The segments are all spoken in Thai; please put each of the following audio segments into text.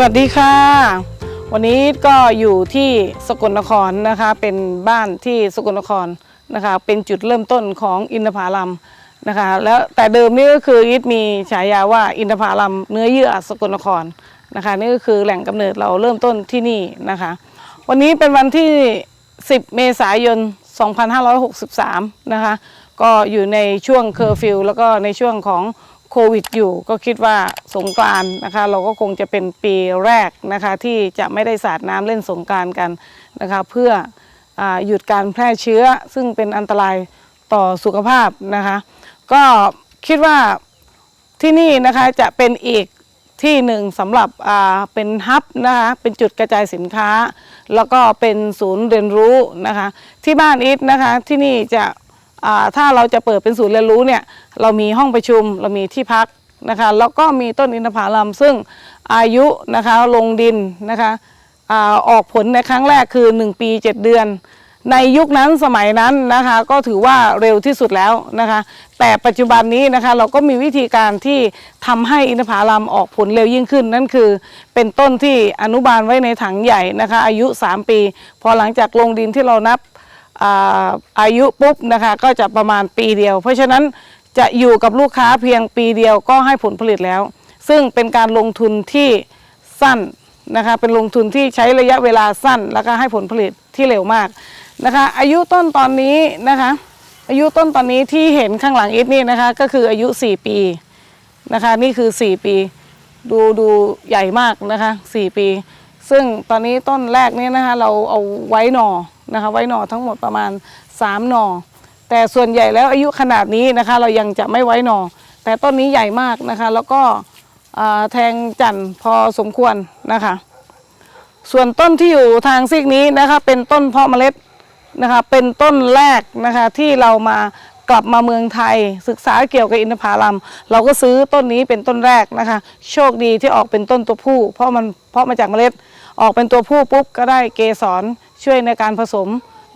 สวัสดีค่ะ วันนี้ก็อยู่ที่สกลนครนะคะเป็นบ้านที่สกลนครนะคะเป็นจุดเริ่มต้นของอินทผลัมนะคะแล้วแต่เดิมนี่ก็คืออิทมีฉายาว่าอินทผลัมเนื้อเยื่อสกลนครนะคะนี่ก็คือแหล่งกำเนิดเราเริ่มต้นที่นี่นะคะ วันนี้เป็นวันที่ 10 เมษายน 2563 นะคะ ก็อยู่ในช่วงเคอร์ฟิวแล้วก็ในช่วงของโควิดอยู่ ก็คิดว่าสงกรานต์นะคะ เราก็คงจะเป็นปีแรกนะคะ ที่จะไม่ได้สาดน้ำเล่นสงกรานต์กันนะคะ เพื่ออหยุดการแพร่เชื้อซึ่งเป็นอันตรายต่อสุขภาพนะคะ ก็คิดว่าที่นี่นะคะจะเป็นอีก ที่หนึ่งสำหรับเป็นฮับนะคะเป็นจุดกระจายสินค้า แล้วก็เป็นศูนย์เรียนรู้นะคะที่บ้านอิทนะคะที่นี่จะถ้าเราจะเปิดเป็นศูนย์เรียนรู้เนี่ยเรามีห้องประชุมเรามีที่พักนะคะแล้วก็มีต้นอินทผลัมซึ่งอายุนะคะลงดินนะคะอออกผลในครั้งแรกคือ 1 ปี 7 เดือน ในยุคนั้นสมัยนั้นนะคะ ก็ถือว่าเร็วที่สุดแล้วนะคะ แต่ปัจจุบันนี้นะคะเราก็มีวิธีการที่ทำให้อินทผลัมออกผลเร็วยิ่งขึ้น นั่นคือเป็นต้นที่อนุบาลไว้ในถังใหญ่นะคะ อายุ 3 ปี พอหลังจากลงดินที่เรานับอาอายุปุ๊บนะคะก็จะประมาณปีเดียว เพราะฉะนั้นจะอยู่กับลูกค้าเพียงปีเดียวก็ให้ผลผลิตแล้ว ซึ่งเป็นการลงทุนที่สั้น นะคะเป็นลงทุนที่ใช้ระยะเวลาสั้น แล้วก็ให้ผลผลิตที่เร็วมากนะคะอายุต้นตอนนี้นะคะอายุต้นตอนนี้ที่เห็นข้างหลังอิทนี่นะคะก็คืออายุ 4 ปีนะคะนี่คือ 4 ปี ดูดูใหญ่มากนะคะ 4 ปี ซึ่งตอนนี้ต้นแรกนี้นะคะเราเอาไว้หน่อนะคะไว้หน่อทั้งหมดประมาณ 3 หน่อ แต่ส่วนใหญ่แล้วอายุขนาดนี้นะคะเรายังจะไม่ไว้หน่อ แต่ต้นนี้ใหญ่มากนะคะ แล้วก็ แทงจันทร์พอสมควรนะคะ ส่วนต้นที่อยู่ทางซีกนี้นะคะเป็นต้นเพาะเมล็ดนะคะเป็นต้นแรกนะคะที่เรามากลับมาเมืองไทย ศึกษาเกี่ยวกับอินทผลัม เราก็ซื้อต้นนี้เป็นต้นแรกนะคะ โชคดีที่ออกเป็นต้นตัวผู้ เพราะมันเพาะมาจากเมล็ดออกเป็นตัวผู้ปุ๊บก็ได้เกสรช่วยในการผสม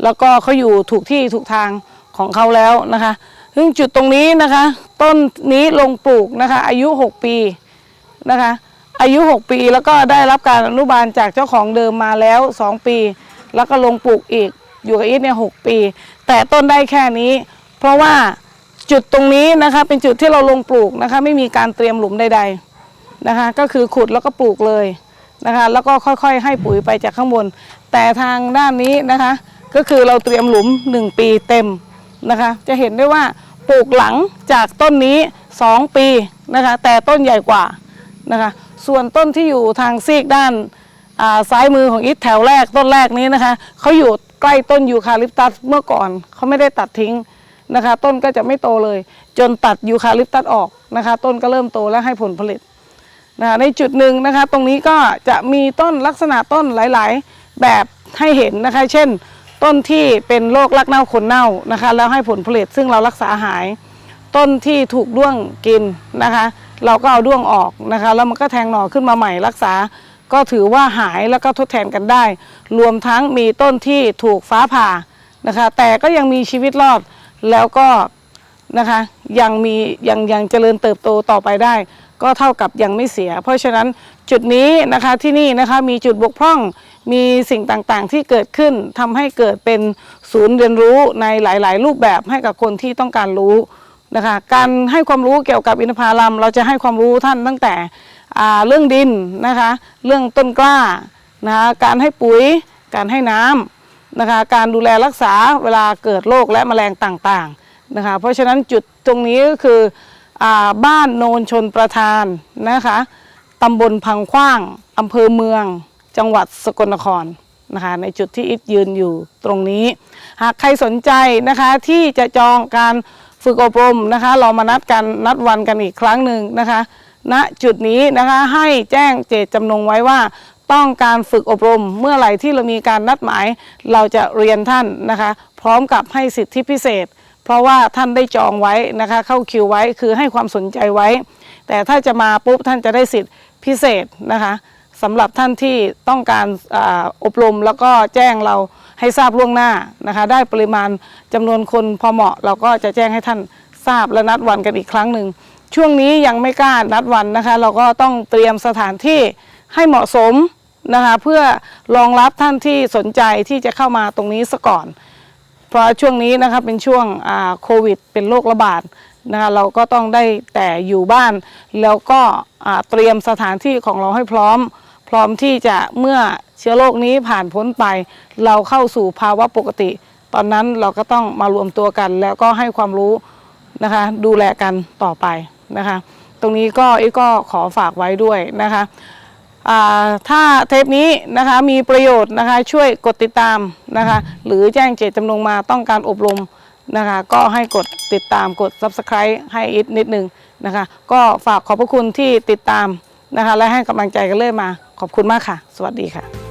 แล้วก็เขาอยู่ถูกที่ถูกทางของเขาแล้วนะคะซึ่งจุดตรงนี้นะคะ ต้นนี้ลงปลูกนะคะ อายุ 6 ปี นะคะ อายุ 6 ปีแล้วก็ได้รับการอนุบาลจากเจ้าของเดิมมาแล้ว 2 ปี แล้วก็ลงปลูกอีกอยู่กับอีทเนี่ยหปี แต่ต้นได้แค่นี้ เพราะว่าจุดตรงนี้นะคะเป็นจุดที่เราลงปลูกนะคะ ไม่มีการเตรียมหลุมใดๆนะคะ ก็คือขุดแล้วก็ปลูกเลยนะคะ แล้วก็ค่อยๆ ให้ปุ๋ยไปจากข้างบน แต่ทางด้านนี้นะคะ ก็คือเราเตรียมหลุม 1 ปีเต็มนะคะ จะเห็นได้ว่าปลูกหลังจากต้นนี้ 2 ปีนะคะ แต่ต้นใหญ่กว่า นะคะ ส่วนต้นที่อยู่ทางซีกด้านาซ้ายมือของอิทแถวแรกต้นแรกนี้นะคะเขาอยู่ใกล้ต้นยูคาลิปตัสเมื่อก่อนเขาไม่ได้ตัดทิ้งนะคะ ต้นก็จะไม่โตเลย จนตัดยูคาลิปตัสออกนะคะ ต้นก็เริ่มโตและให้ผลผลิตนะคะในจุดหนึ่งนะคะ ตรงนี้ก็จะมีต้นลักษณะต้นหลาย ๆ แบบให้เห็นนะคะ เช่น ต้นที่เป็นโรครักเน่าขนเน่านะคะ แล้วให้ผลผลิตซึ่งเรารักษาหาย ต้นที่ถูกด้วงกินนะคะ เราก็เอาด้วงออกนะคะ แล้วมันก็แทงหน่อขึ้นมาใหม่รักษา ก็ถือว่าหายแล้วก็ทดแทนกันได้ รวมทั้งมีต้นที่ถูกฟ้าผ่านะคะ แต่ก็ยังมีชีวิตรอดแล้วก็นะคะยังมียังยังเจริญเติบโตต่อไปได้ ก็เท่ากับยังไม่เสีย เพราะฉะนั้นจุดนี้นะคะที่นี่นะคะมีจุดบกพร่องมีสิ่งต่างๆ ที่เกิดขึ้นทำให้เกิดเป็นศูนย์เรียนรู้ในหลาย ๆ รูปแบบให้กับคนที่ต้องการรู้ นะคะการให้ความรู้เกี่ยวกับอินทผลัมเราจะให้ความรู้ท่านตั้งแต่เรื่องดินนะคะเรื่องต้นกล้านะคะการให้ปุ๋ยการให้น้ำนะคะการดูแลรักษาเวลาเกิดโรคและแมลงต่างๆนะคะเพราะฉะนั้นจุดตรงนี้ก็คืออบ้านโนนชนประทานนะคะตำบลพังขว้างอำเภอเมือง จังหวัดสกลนครนะคะในจุดที่อิทยืนอยู่ตรงนี้ หากใครสนใจนะคะที่จะจองการ ฝึกอบรมนะคะ เรามานัดกันนัดวันกันอีกครั้งหนึ่งนะคะ ณจุดนี้นะคะให้แจ้งเจตจำนงไว้ว่า ต้องการฝึกอบรมเมื่อไหร่ที่เรามีการนัดหมาย เราจะเรียนท่านนะคะ พร้อมกับให้สิทธิพิเศษ เพราะว่าท่านได้จองไว้นะคะ เข้าคิวไว้คือให้ความสนใจไว้ แต่ถ้าจะมาปุ๊บท่านจะได้สิทธิพิเศษนะคะสำหรับท่านที่ต้องการอาอบรมแล้วก็แจ้งเรา ให้ทราบล่วงหน้านะคะ ได้ปริมาณจำนวนคนพอเหมาะ เราก็จะแจ้งให้ท่านทราบและนัดวันกันอีกครั้งหนึ่งช่วงนี้ยังไม่กล้านัดวันนะคะ เราก็ต้องเตรียมสถานที่ให้เหมาะสมนะคะ เพื่อรองรับท่านที่สนใจที่จะเข้ามาตรงนี้ซะก่อน เพราะช่วงนี้นะคะเป็นช่วงโควิด เป็นโรคระบาดนะคะเราก็ต้องได้แต่อยู่บ้าน แล้วก็เตรียมสถานที่ของเราให้พร้อม พร้อมที่จะเมื่อ เชื้อโรคนี้ผ่านพ้นไป เราเข้าสู่ภาวะปกติ ตอนนั้นเราก็ต้องมารวมตัวกัน แล้วก็ให้ความรู้นะคะ ดูแลกันต่อไปนะคะ ตรงนี้ก็อีกก็ขอฝากไว้ด้วยนะคะถ้าเทปนี้นะคะมีประโยชน์นะคะช่วยกดติดตามนะคะหรือแจ้งเจตจำนงมาต้องการอบรมนะคะก็ให้กดติดตามกด Subscribe ให้อิทนิดนึงนะคะก็ฝากขอบพระคุณที่ติดตามนะคะและให้กำลังใจกันเลยมา ขอบคุณมากค่ะ สวัสดีค่ะ